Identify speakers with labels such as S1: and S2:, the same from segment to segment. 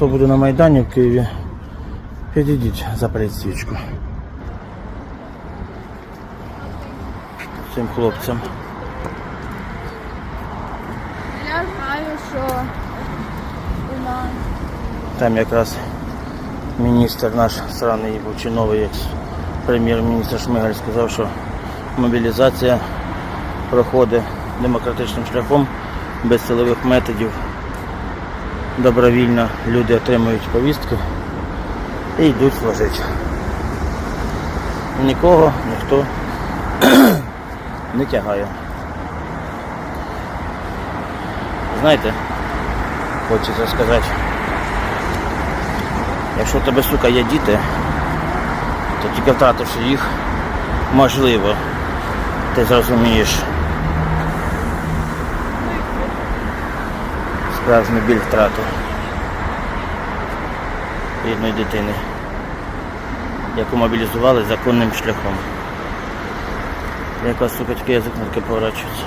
S1: хто буде на Майдані в Києві, підійдіть, запаліть свічку. Цим хлопцям.
S2: Я знаю, що у нас
S1: Там якраз міністр наш сраний був чи новий прем'єр-міністр Шмигаль сказав, що мобілізація проходить демократичним шляхом, без силових методів. Добровільно люди отримують повістки і йдуть служити. Нікого ніхто не тягає. Знаєте, хочеться сказати. Якщо у тебе, сука, є діти, то тільки втративши їх, можливо, ти зрозумієш справжню біль втрати рідної дитини, яку мобілізували законним шляхом. Яка, сука, тільки язик таке поворачується.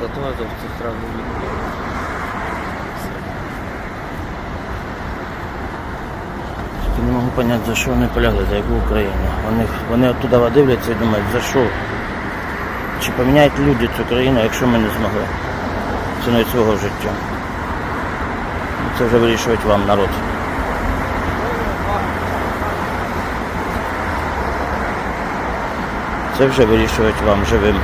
S3: Зато сразу видно.
S1: Тільки не можу зрозуміти, за що вони полягли, за яку Україну. Вони, вони оттуда дивляться і думають, за що? Чи поміняють люди цю країну, якщо ми не змогли ціною свого життя? Це вже вирішують вам, народ. Це вже вирішують вам живим.